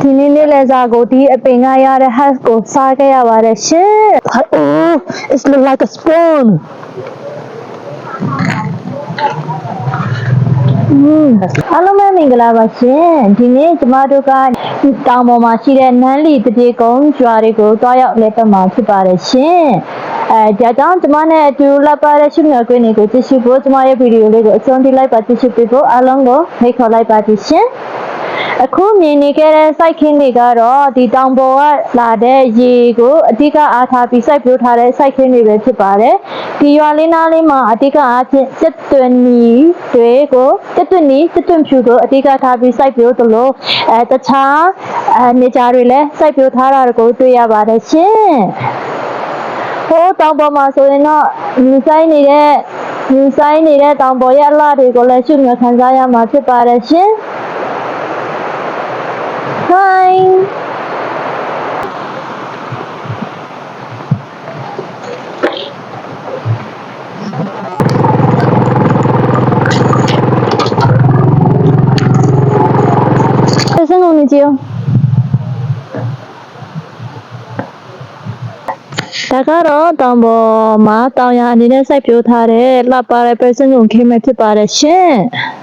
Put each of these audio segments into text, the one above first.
ဒီနေ့နေ့လည်စာကိုဒီအပင်ကရတဲ့ hash ကိုစားခဲ့ရပါတယ်ရှင် Oh, it's look like a spoon. အားလုံးပဲမင်္ဂလာပါရှင်ဒီနေ့ကျမတို့ကတောင်ပေါ်မှာရှိတဲ့နန်းလီတပြေကုန်းကျွာတွေကိုတွားရောက်လဲပတ်မှာဖြစ်ပါတယ်ရှင်အဲဒါကြောင့်ကျမနဲ့အတူလက်ပါတဲ့ရှုမြတ်ကွင်းတွေကိုကြည့်ရှုဖို့ကျမရဲ့ဗီဒီယိုလေးကိုအဆုံးထိလိုက်ပါကြည့်ရှုပေးဖို့အားလုံးကိုဖိတ်ခေါ်လိုက်ပါသည်ရှင် အခုမြင်နေခဲ့တဲ့ site ခင်းတွေကတော့ဒီတောင်ပေါ်ကလာတဲ့ရေကိုအဓိကအားထားပြီး site ပြိုးထားတဲ့ site ခင်းတွေပဲဖြစ်ပါတယ်။ဒီရွာလေးနားလေးမှာအဓိကအားဖြင့်စက်သွင်းနီတွေကိုစက်သွင်းနီစက်သွင်းဖြူကိုအဓိကထားပြီး site ပြိုးသလိုအဲတခြားအဲနေကြတွေလည်း site ပြိုးထားတာကိုတွေ့ရပါတယ်ရှင်။ဟိုးတောင်ပေါ်မှာဆိုရင်တော့မြူဆိုင်နေတဲ့မြူဆိုင်နေတဲ့တောင်ပေါ်ရဲ့အလှတွေကိုလည်းရှုမြခံစားရမှာဖြစ်ပါတယ်ရှင်။ time. Sen onu diyor. ဒါကတော့တောင်ပေါ်မှာတောင်ရအနေနဲ့စိုက်ပျိုးထားတဲ့လှပတဲ့ပဲစံုံခင်းမဲ့ဖြစ်ပါတယ်ရှင်။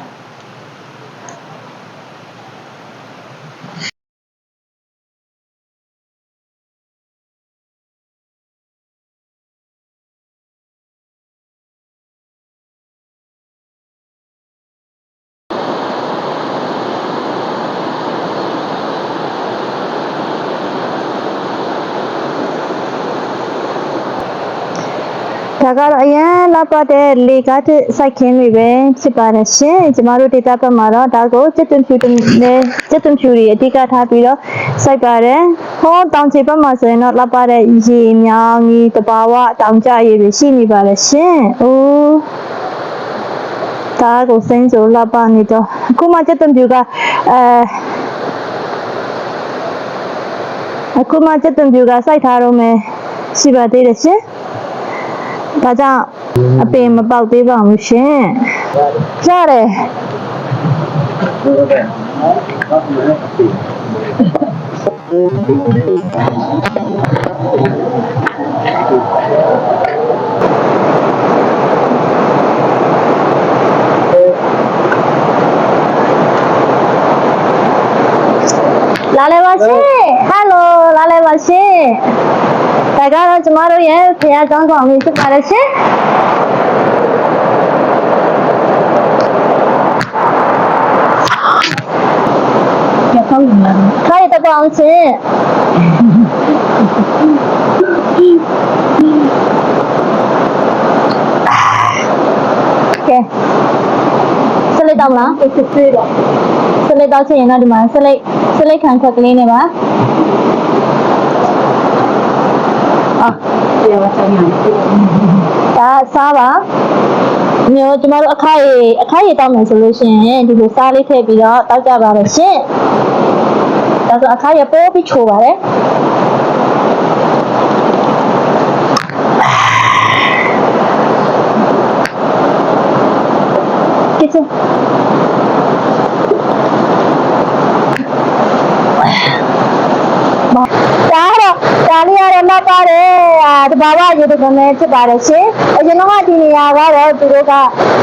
ဒါကတော့အရင်လာပတ်တဲ့လေကားတဲ့စိုက်ခင်းတွေပဲဖြစ်ပါတယ်ရှင်ကျမတို့ဒေတာဘက်မှာတော့ဒါကိုစစ်တွန်ဖြူတွေနဲ့စစ်တွန်ဖြူတွေအဓိကထားပြီးတော့စိုက်ပါတယ်ဟောတောင်ချေဘက်မှာဆိုရင်တော့လာပတ်တဲ့ရေမြောင်းကြီးတဘာဝတောင်ကျရေတွေရှိနေပါတယ်ရှင်အိုးဒါကိုစိမ့်ဆိုလာပနေတော့အခုမှစစ်တွန်ဖြူကအဲအခုမှစစ်တွန်ဖြူကစိုက်ထားတော့မယ်ရှိပါသေးတယ်ရှင် ဒါကြောင့်အပင်မပေါက်သေးပါဘူးရှင်ရတယ်လာလဲပါရှင်ဟယ်လိုလာလဲပါရှင်ဒါ ကတော့ကျမတို့ရဲ့ဖခင်ကျောင်းဆောင်ကြီးဖြစ်ပါတယ်ရှင်ရကောင်းလာခိုင်တပောင်းရှင်ကဲစလိတ်တော့မလားစစ်စစ်တော့စလိတ်တော့ချင်ရင်တော့ဒီမှာစလိတ်စလိတ်ခံခွက်ကလေးနဲ့ပါ အာ Yeah, what's that mean? ဒါစားပါမျိုးကျမတို့အခါရီအခါရီတောက်မယ်ဆိုလို့ရှိရင်ဒီလိုစားလေးထည့်ပြီးတော့တောက်ကြပါတော့ရှင်ဒါဆိုအခါရီပိုးပြီးချိုပါတယ်ကစ်ချင်ဒါတော့ ဒါလေးရတော့မှတ်ပါတယ်အာတဘာဝရေတကမဲဖြစ်ပါတယ်ရှင်အရင်တော့ကဒီနေရာကတော့သူတို့က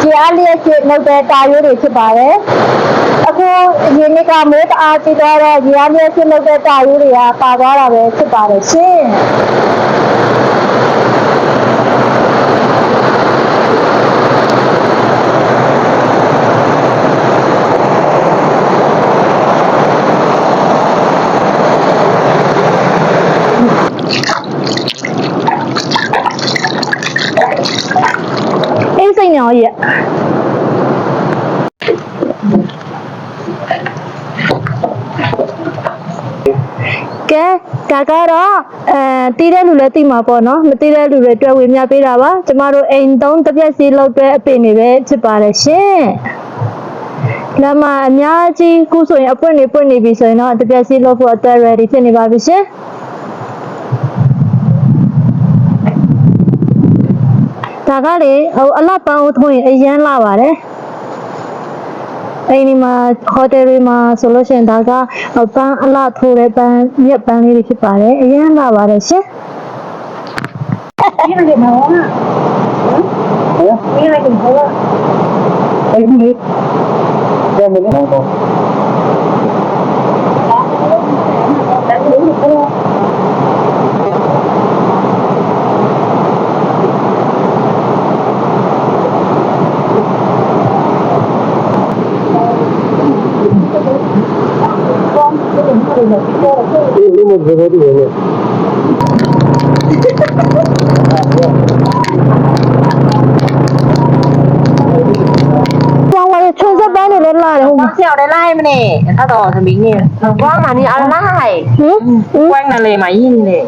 ရေအားလျက်စစ်လုပ်တဲ့တာရိုးတွေဖြစ်ပါတယ်အခုရေနစ်ကမိုးတအားကြည့်တော့ရေအားလျက်စစ်လုပ်တဲ့တာရိုးတွေကပါသွားတာပဲဖြစ်ပါတယ်ရှင် အေးစိတ်ညောကြီးอ่ะကဲဒါကတော့အဲတီးတဲ့လူလည်းတီးမှာပေါ့နော်မတီးတဲ့လူတွေတွေ့ဝေမျှပေးတာပါကျမတို့အိမ်သုံးတစ်ပြက်စီလောက်တဲ့အပင်တွေပဲဖြစ်ပါတယ်ရှင်လမ်းမှာအများကြီးခုဆိုရင်အပွင့်နေပွင့်နေပြီဆိုရင်တော့တစ်ပြက်စီလောက်ဖို့အသက် ready ဖြစ်နေပါပြီရှင် ဒါကလေဟိုအလှပန်းဦးထုံးရင်အရန်လာပါတယ်အိမ်ဒီမှာဟိုတယ်တွေမှာဆိုလို့ရှိရင်ဒါကပန်းအလှထိုးတဲ့ပန်းမြက်ပန်းလေးတွေဖြစ်ပါတယ်အရင်လာပါတယ်ရှင် Mira que me va. Mira que me va. Ay, mire. Ya me lo Thank you. ကျောင်းလာတဲ့ချုံစက်ပန်းတွေလည်းလာတယ်ဟုတ်မှာ เสี่ยวได้ไล่มาเนี่ยถ้าต่อสมิงเนี่ยว่างมานี่อะไร ဟင်ဟင် ว่างนั่นเลยมายี่นี่เลย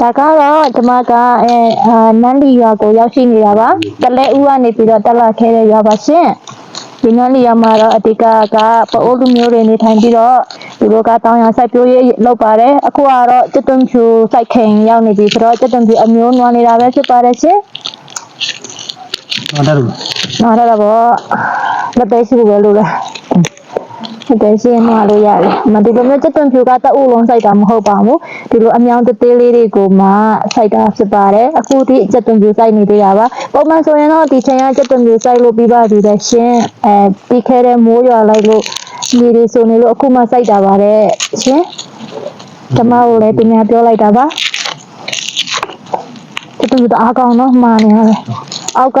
ဒါကတော့ကျမကအဲအာနန်းလီရွာကိုရောက်ရှိနေတာပါတလဲဦးကနေပြီးတော့တက်လာခဲ့တဲ့ရွာပါရှင် ဒီနန်းလီရွာမှာတော့အတိကကပအိုးလူမျိုးတွေနေထိုင်ပြီးတော့သူတို့ကတောင်ရစိုက်ပျိုးရေးလုပ်ပါတယ်အခုကတော့ကျွတ်တွန်ဖြူစိုက်ခင်ရောက်နေပြီဆိုတော့ကျွတ်တွန်ဖြူအမျိုးနွားနေတာပဲဖြစ်ပါတယ်ရှင် Ada dulu. နော်ဒါတော့လက်သေးရှိဖို့ပဲလို့လဲ ဟုတ်တယ်ရှင်နွားလို့ရတယ်မဒီလိုမျိုးကျွတ်တွန်ဖြူကတအုပ်လုံးစိုက်တာမဟုတ်ပါဘူးဒီလိုအမြောင်တသေးလေးတွေကိုမှစိုက်တာဖြစ်ပါတယ်အခုဒီကျွတ်တွန်ဖြူစိုက်နေသေးတာပါပုံမှန်ဆိုရင်တော့ဒီချိန်ကကျွတ်တွန်ဖြူစိုက်လို့ပြီးပါပြီလေရှင်အဲပြီးခဲ့တဲ့မိုးရွာလိုက်လို့ဒီဒီဆိုနေလို့အခုမှစိုက်တာပါတဲ့ရှင်ကျမတို့လည်းတင်များပြောလိုက်တာပါကျွတ်တွန်ဖြူတအားကောင်းတော့မှားနေရတယ် အောက်က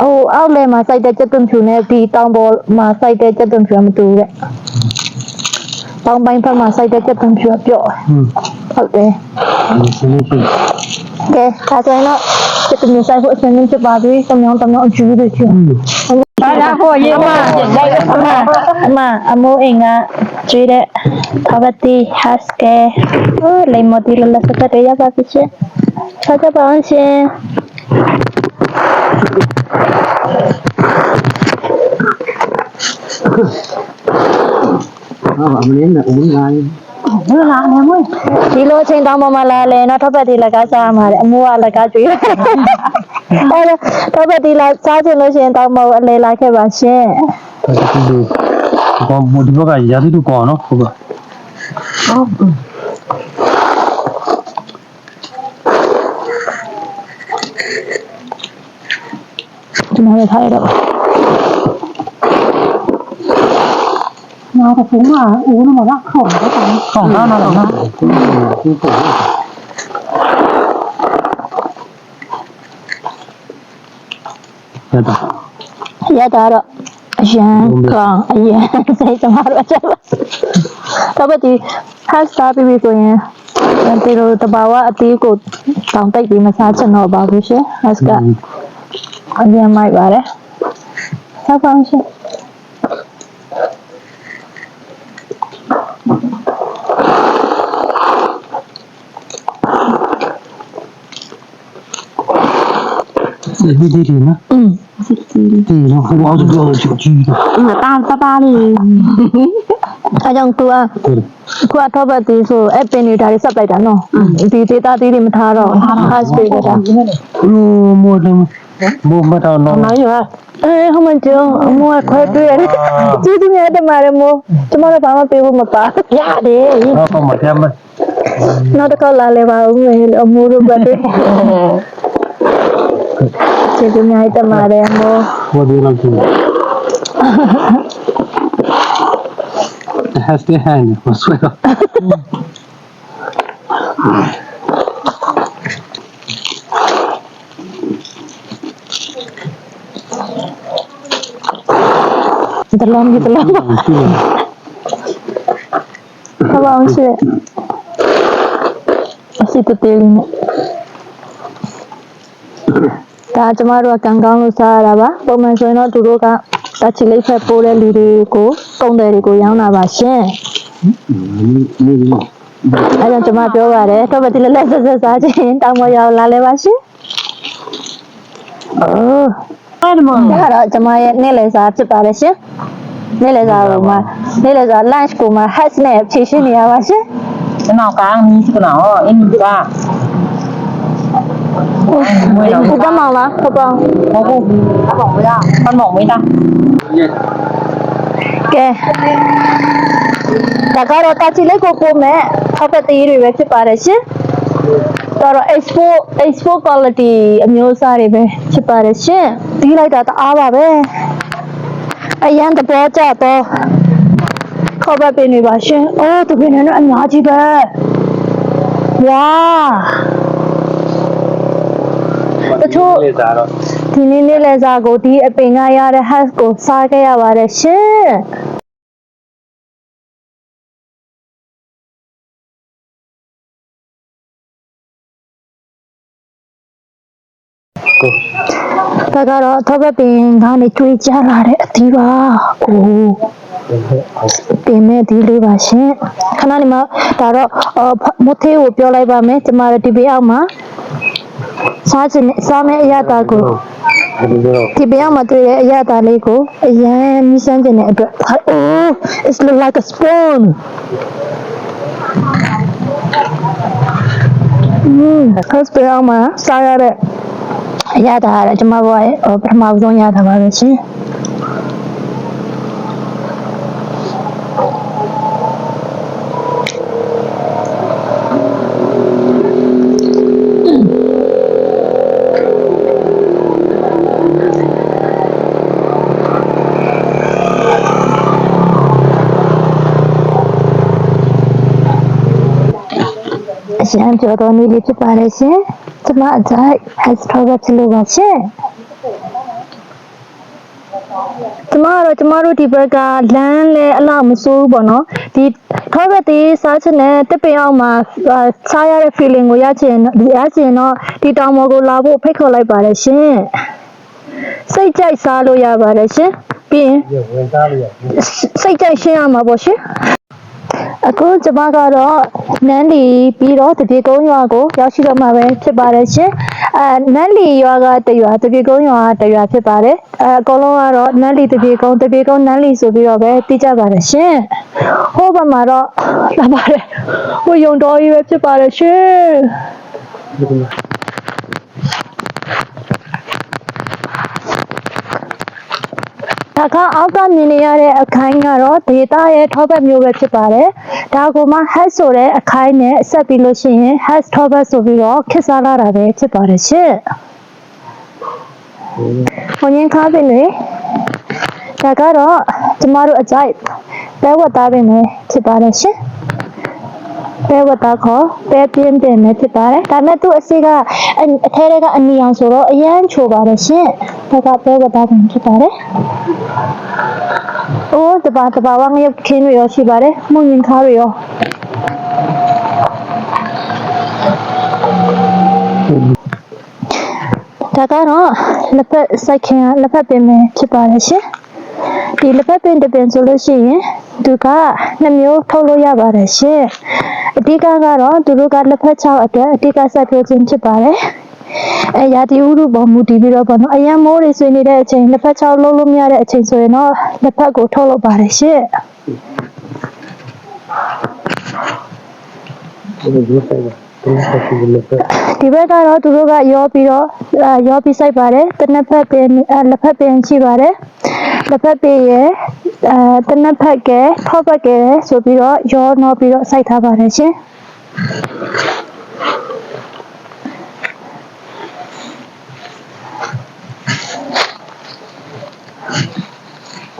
ဟိုအောက်လဲမှာစိုက်တဲ့ကျွတ်တွန်ဖြူနဲ့ဒီတောင်ပေါ်မှာစိုက်တဲ့ကျွတ်တွန်ဖြူကမတူဘူးတဲ့တောင်ပိုင်းဘက်မှာစိုက်တဲ့ကျွတ်တွန်ဖြူကပြော့တယ် Hmm. ဟုတ်တယ် Sini sih. ကဲဒါဆိုရင်တော့ကျွတ်တွန်ဖြူစိုက်ဖို့အဆင်သင့်ဖြစ်ပါပြီတမောင်းတမောင်းအကျူးတွေချူဒါကဟိုရေးအမမှာအမအမအမိုးအိမ်ကကျွေးတဲ့ခဘတီဟတ်စကေဟိုလိမ္မတီလလစတဲ့ရပါပြီချင်းဆက်ကြပါအောင်ရှင် Ah, amalin na umun na. ဘယ်လာလဲမဒီလိုချိန်တောင်းပေါ်မှာလာလဲနော်ထပ်ပတ်တီလက်ကစားရမှာလေအမိုးကလက်ကကျွေးတယ်အဲ့တော့ထပ်ပတ်တီလက်စားချင်လို့ရှိရင်တောင်းပေါ်အလဲလာခဲ့ပါရှင် Tapi tu. Kau mau dibuka ya itu kau no. Buka. ဒီမှာပဲထားရတော့နားတော့ဘုံကဦးနမကခေါ်တယ်ကောင် Kau na na na. Ya dah. ရတာတော့အရန်ကောင်အရန်စိတ်ကျမတို့ချက်ပါတော့ပဲဒီ hashtag ပြီးပြီဆိုရင်ဒီလိုတဘာဝအသေးကိုတောင်တိတ်ပြီးမစားချင်တော့ပါဘူးရှင် hashtag အရန်မိုက်ပါတယ်ဆက်ပါအောင်ရှင် Ini di di na. อืม Di no. Wow, tu kau cakap cakap. อืมตามสบายเลย အဲကြောင့် तू อ่ะ Tu. ခုကတော့ပဲဒီဆိုအဲ့ပင်တွေဒါတွေဆက်လိုက်တာနော်ဒီ data သေးတွေမထားတော့ hash ပေးကြတာ Lu mau dah. Mau mata no. နော်ရအဲဟိုမကျော်အမိုးခွဲတွေ့ရတယ်ကျေးဇူးများတင်ပါတယ်မိုးကျမတို့ဘာမှပေးဖို့မပါရတယ် Apa macam mana? နောက်တစ်ခေါက်လာလဲပါဦးမယ်အမိုးတို့ပဲကျေးဇူးများတင်ပါတယ်မိုး Mau dia lagi. Has the hand. Masuk. တလုံးကြီးတလုံးဘာပါအောင်ရှိအစီတသေးလေးနဲ့ဒါကျမတို့ကကံကောင်းလို့စားရတာပါပုံမှန်ဆိုရင်တော့သူတို့ကတချီလေးဖက်ပိုးတဲ့လူတွေကိုကုန်းတယ်တွေကိုရောင်းတာပါရှင် Ini ini ini. အဲကြောင့်ကျမပြောပါတယ်တော့ဗတိလက်လက်ဆက်ဆက်စားခြင်းတောင်းမရောက်လာလဲပါရှင်အိုး အဲ့ဒါမဒါကတော့ကျမရဲ့နေ့လည်စာဖြစ်ပါတယ်ရှင်နေ့လည်စာကိုမှနေ့လည်စာ lunch ကိုမှ hash နဲ့ဖြည့်ရှင်းနေရပါရှင် ကျွန်တော်ကန်းနီးစကနော်အင်းကဥပမာလားဟုတ်ပါဟုတ်ဟုတ်အမောင်မလားအမောင်မလားကဲဒါကတော့တာချီလေးကိုပို့မဲ့ထောက်ပတ်သေးတွေပဲဖြစ်ပါတယ်ရှင် ဒါတော့ export export quality အမျိုးအစားတွေပဲဖြစ်ပါတယ်ရှင်ဒီလိုက်တာတအားပါပဲအရန်တဘောကြတော့ခေါ်ပတ်ပင်တွေပါရှင်အိုးတပင်တွေနဲ့အများကြီးပဲဝါတချို့လေသာတော့ဒီနေ့နေ့လဲစားကိုဒီအပင်ကရတဲ့ hash ကိုစားခဲ့ရပါတယ်ရှင် ဒါကတော့သဘပင်ကနေတွေးကြလာတဲ့အသီးပါ။အိုးတင်မဲ့ဒီလေးပါရှင်။ခဏလေးမှဒါတော့အော်မသေးကိုပြောလိုက်ပါမယ်။ကျမတို့ဒီဘေးအောက်မှာစားခြင်းနဲ့စားမယ့်အရာတာကိုဒီလိုတော့ဒီဘေးအောက်မှာတွေ့တဲ့အရာတာလေးကိုအရန်မြစမ်းခြင်းတဲ့အတွက် oh it's look like a spoon อืม first ဘေးအောက်မှာစားရတဲ့ အရာတာကကျမဘွားရဲ့ဟိုပထမဆုံးရတာပါပဲရှင်အရန်ကြော်တော်နေလေးဖြစ်ပါတယ်ရှင်။ ကျမအတိုင်း extrovert ဖြစ်လို့ပါရှင်။ကျမကတော့ကျမတို့ဒီဘက်ကလမ်းလည်းအလောက်မစိုးဘူးပေါ့နော်။ဒီထောဘက်သေးစားချင်တဲ့တစ်ပင်အောင်မှာအာစားရတဲ့ feeling ကိုရချင်ဒီရချင်တော့ဒီတောင်ပေါ်ကိုလာဖို့ဖိတ်ခေါ်လိုက်ပါတယ်ရှင်။စိတ်ကြိုက်စားလို့ရပါတယ်ရှင်။ပြီးရင်ဝင်သားလို့ရစိတ်ကြိုက်ရှင်းရမှာပေါ့ရှင် အခုကျမကတော့နန်းလီပြီးတော့တပြေကုန်းရွာကိုရောက်ရှိတော့မှာပဲဖြစ်ပါတယ်ရှင်အဲနန်းလီရွာကတရွာတပြေကုန်းရွာကတရွာဖြစ်ပါတယ်အဲအကုန်လုံးကတော့နန်းလီတပြေကုန်းတပြေကုန်းနန်းလီဆိုပြီးတော့ပဲသိကြပါတယ်ရှင်ဟိုဘက်မှာတော့လာပါတယ်ဟိုယုံတော်ကြီးပဲဖြစ်ပါတယ်ရှင် ဒီလိုဒါကအောက်ကမြင်နေရတဲ့အခိုင်းကတော့ဒေတာရဲ့ထောပတ်မျိုးပဲဖြစ်ပါတယ်။ဒါကမှ hash ဆိုတဲ့အခိုင်းနဲ့ဆက်ပြီးလို့ရှိရင် hash ထောပတ်ဆိုပြီးတော့ခစ်စားလာတာပဲဖြစ်ပါတယ်ရှင်။ဘုံရင်ခါပင်လေဒါကတော့ကျမတို့အကြိုက်ပဲဝတ်သားပင်ပဲဖြစ်ပါတယ်ရှင်။ပဲဝတ်သားခေါ်ပဲပြင်းပင်ပဲဖြစ်ပါတယ်။ဒါမဲ့သူ့အစိကအအထဲထဲကအနီအောင်ဆိုတော့အရန်ချိုပါတယ်ရှင်။ ဒါကပဲဝတ်သားပင်ဖြစ်ပါတယ်။အိုးတပါတပါဝငရုတ်ခင်းတွေရောရှိပါတယ်မှုန်ရင်ခါတွေရောဒါကတော့လက်ဖက်စိုက်ခင်ကလက်ဖက်ပင်ပဲဖြစ်ပါတယ်ရှင်ဒီလက်ဖက်ပင်တစ်ပင်ဆိုလို့ရှိရင်သူကနှစ်မျိုးထုတ်လို့ရပါတယ်ရှင်အဓိကကတော့သူတို့ကလက်ဖက်ချောက်အတွက်အဓိကစိုက်ပျိုးခြင်းဖြစ်ပါတယ် အဲရာသီဥတုပေါ်မူတည်ပြီးတော့ပေါ့နော်အရန်မိုးတွေဆွေနေတဲ့အချိန်လက်ဖက်ချောက်လုံးလို့မရတဲ့အချိန်ဆိုရင်တော့လက်ဖက်ကိုထုတ်လုပ်ပါတယ်ရှင့်ဒီလိုမျိုးဆိုင်တာဒီလိုဆက်ပြီးလို့ဆက်ဒီဘက်ကတော့သူတို့ကရောပြီးတော့အာရောပြီးစိုက်ပါတယ်တစ်နှစ်ဖက်ပင်အဲလက်ဖက်ပင်ရှိပါတယ်လက်ဖက်ပင်ရဲ့အဲတစ်နှစ်ဖက်ကဲထောက်ဖက်ကဲဆိုပြီးတော့ရောနှောပြီးတော့စိုက်ထားပါတယ်ရှင်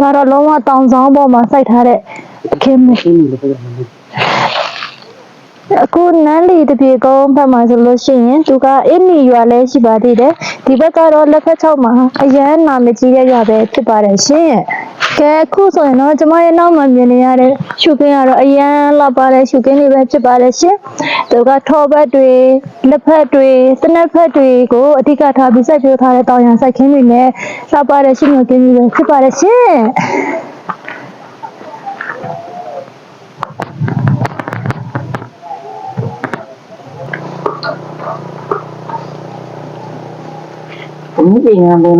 ဒါတော့လုံးဝတောင်ဆောင်ပေါ်မှာစိုက်ထားတဲ့အခင်းမျိုးရှင်းလို့ပြောမှာ အခုနန်းလီတပြေကုန်းဘက်မှာဆိုလို့ရှိရင်သူကအင်းနီရွာလဲရှိပါသေးတယ်ဒီဘက်ကတော့လက်ဖက်ချောက်မှာအရန်နာမကြီးတဲ့ရွာပဲဖြစ်ပါတယ်ရှင်ကဲအခုဆိုရင်တော့ကျမရဲ့နောက်မှာမြင်နေရတဲ့ရှုခင်းကတော့အရန်လာပါတဲ့ရှုခင်းလေးပဲဖြစ်ပါတယ်ရှင်သူကထောဘက်တွေလက်ဖက်တွေစနက်ဖက်တွေကိုအဓိကထားပြီးစိုက်ပျိုးထားတဲ့တောင်ရန်စိုက်ခင်းတွေနဲ့လာပါတဲ့ရှင်မျိုးကင်းကြီးပဲဖြစ်ပါတယ်ရှင် ဘုံအိမ်ကဘုံ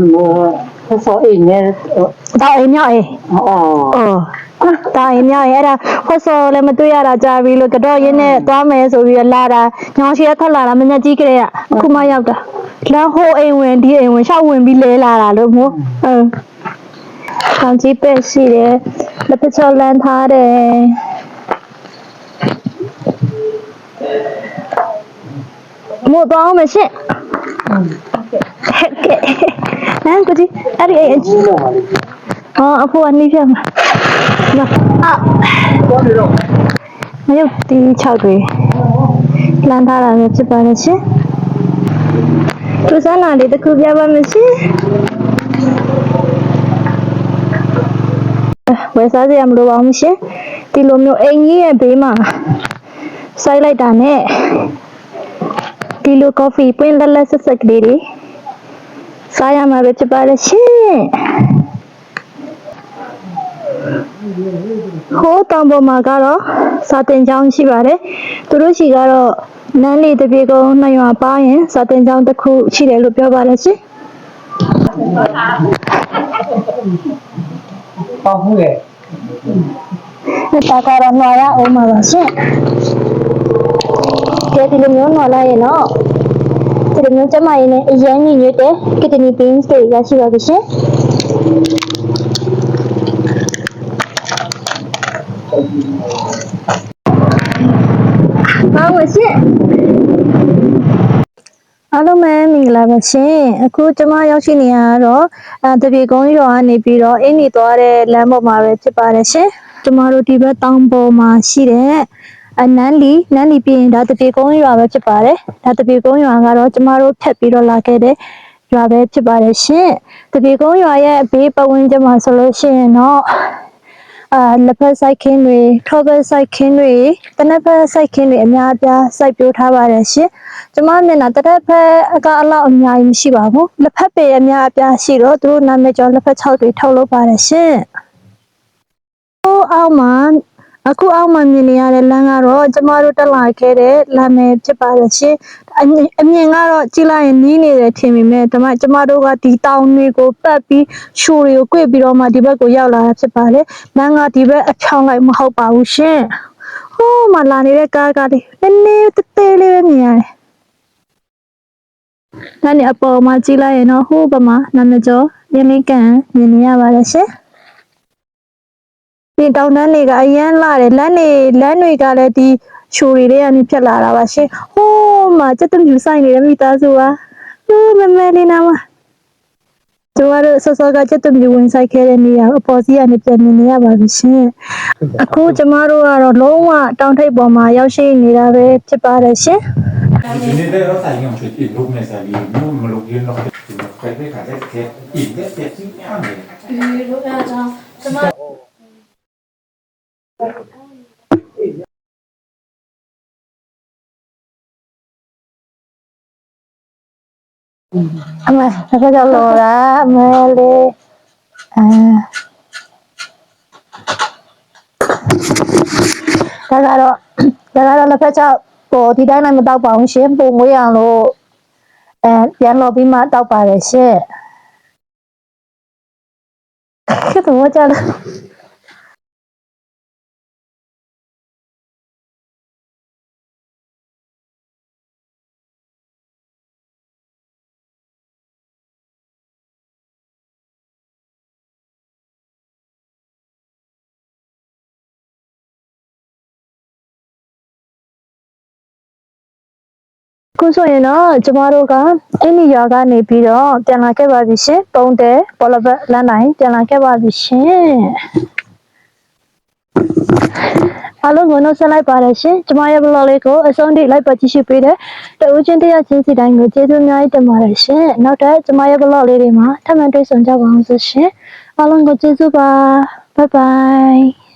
ဆက်စောအိမ်နဲ့တောင်အိမ်မြောက်အိမ်အော်အော်တာရင်မြောက်ရင်အဲ့ဒါဟောဆော်လည်းမတွေ့ရတာကြာပြီလို့ကတော့ရင်းနဲ့သွားမယ်ဆိုပြီးတော့လာတာညောင်ရှိရထွက်လာတာမညက်ကြီးကလေးကအခုမှရောက်တာလမ်းဟိုအိမ်ဝင်ဒီအိမ်ဝင်ရှောက်ဝင်ပြီးလဲလာတာလို့မို့အင်းကောင်းကြီးပဲ့ရှိတယ်လက်ပချောလန်းထားတယ်မို့တော့အောင်မရှင့် ဟုတ်ကဲ့ဟမ်ကိုကြီးအဲ့ဒီအိမ်အကြီးဟောအဖိုးကနေပြမှာနော်အာတော့နေတော့မယုတ်တီ6တွေလမ်းထားတာပဲဖြစ်ပါတယ်ရှင်သူစမ်းလာလေးတစ်ခုပြပါမယ်ရှင်ဝယ်စားစရာမလိုပါဘူးရှင်ဒီလိုမျိုးအိမ်ကြီးရဲ့ဘေးမှာစိုက်လိုက်တာနဲ့ဒီလိုကော်ဖီပွင့်လက်လက်ဆက်ဆက်ကလေးတွေ စားရမှာပဲဖြစ်ပါတယ်ရှင်ဟိုးတောင်ပေါ်မှာကတော့စာတင်ကျောင်းရှိပါတယ်သူတို့ရှိကတော့နန်းလေးတပြေကုန်းနှစ်ရွာပါရင်စာတင်ကျောင်းတစ်ခုရှိတယ်လို့ပြောပါတယ်ရှင်ပေါက်မှုရဲ့ဒါကတော့နှွာရအောင်ပါပါရှင်ကဲဒီလိုမျိုးနှွာလိုက်ရင်တော့ ဒီလိုမျိုးကျမရင်းနဲ့အရင်ညညွတ်တဲ့ကစ်တနီပင်းစ်တွေရရှိပါပြီရှင်ပါဝရှင်အားလုံးပဲမင်္ဂလာပါရှင်အခုကျမရောက်ရှိနေရတော့အဲတပြေကုန်းကြီးတော်ကနေပြီးတော့အင်းနေသွားတဲ့လမ်းပေါ်မှာပဲဖြစ်ပါတယ်ရှင်ကျမတို့ဒီဘက်တောင်ပေါ်မှာရှိတဲ့ အနန်းလီနန်းလီပြီးရင်ဒါတပြေကုန်းရွာပဲဖြစ်ပါတယ်ဒါတပြေကုန်းရွာကတော့ကျမတို့ထပ်ပြီးတော့လာခဲ့တဲ့ရွာပဲဖြစ်ပါတယ်ရှင်တပြေကုန်းရွာရဲ့ဘေးပတ်ဝန်းကျင်မှာဆိုလို့ရှိရင်တော့အာလက်ဖက်စိုက်ခင်းတွေထောပတ်စိုက်ခင်းတွေတနက်ဖက်စိုက်ခင်းတွေအများအပြားစိုက်ပျိုးထားပါတယ်ရှင်။ကျမမျက်နှာတစ်ထက်ဖက်အကအလောက်အများကြီးမရှိပါဘူး။လက်ဖက်ပေအများအပြားရှိတော့သူတို့နာမည်ကျော်လက်ဖက်6တွေထုတ်လုပ်ပါတယ်ရှင်။ဟိုအောက်မှာ အခုအောက်မှာမြင်နေရတဲ့လမ်းကတော့ကျမတို့တက်လာခဲ့တဲ့လမ်းပဲဖြစ်ပါတယ်ရှင်။အမြင်အမြင်ကတော့ကြည့်လိုက်ရင်နီးနေတယ်ထင်ပေမဲ့ဒါမှကျမတို့ကဒီတောင်တွေကိုပတ်ပြီးရှိုးတွေကို꿰ပြီးတော့မှဒီဘက်ကိုရောက်လာတာဖြစ်ပါတယ်။လမ်းကဒီဘက်အဖြောင်းလိုက်မဟုတ်ပါဘူးရှင်။ဟိုးမှာလာနေတဲ့ကားကလေးနည်းနည်းသေးသေးလေးပဲမြင်ရတယ်။ဒါနဲ့အပေါ်မှာကြည့်လိုက်ရင်တော့ဟိုးဘက်မှာနာမည်ကျော်ရင်းလေးကန်မြင်နေရပါတယ်ရှင်။ ဒီတောင်တန်းတွေကအရန်လာတယ်လမ်းတွေလမ်းတွေကလည်းဒီချိုတွေတွေကနေဖြတ်လာတာပါရှင်ဟိုးမှာစက်တမြူဆိုင်နေတဲ့မိသားစုပါဟိုးမမဲလေးနာမကျမတို့ဆော့ဆော့ကစက်တမြူဝင်ဆိုင်ခဲ့တဲ့နေရာကိုအပေါ်စီကနေပြန်မြင်နေရပါပြီရှင်အခုကျမတို့ကတော့လုံးဝတောင်ထိပ်ပေါ်မှာရောက်ရှိနေတာပဲဖြစ်ပါတယ်ရှင်ဒီနေ့တော့ဆိုင်အောင်ဖြစ်ပြီးလုံးနေစားပြီးမြို့မလို့ရင်းတော့ဒီမှာခွဲတဲ့ခါတဲ့တဲ့ဤတဲ့တဲ့ချင်းများတယ်အမဆက်ကြောက်လို့လားအမဲလေးအာဒါကတော့ဒါကတော့လက်ဖ က်ချောက်ပေါ်ဒီတိုင်းလည်းမတောက်ပါဘူးရှင်ပုံငွေးအောင်လို့အဲပြန်လို့ပြီးမှတောက်ပါတယ်ရှင် ခုဆိုရင်တော့ကျမတို့ကအဲ့ဒီရွာကနေပြီးတော့ပြန်လာခဲ့ပါပြီရှင်ပုံတဲပေါ်လဘက်လမ်းတိုင်းပြန်လာခဲ့ပါပြီရှင်အားလုံးကိုနှုတ်ဆက်လိုက်ပါတယ်ရှင်ကျမရဲ့ blog လေးကိုအဆုံးထိလိုက်ပါကြည့်ရှုပေးတဲ့တဦးချင်းတရားချင်းစီတိုင်းကိုကျေးဇူးအများကြီးတင်ပါတယ်ရှင်နောက်ထပ်ကျမရဲ့ blog လေးတွေမှာထပ်မံတွေ့ဆုံကြပါအောင်ဆိုရှင်အားလုံးကိုကျေးဇူးပါ bye bye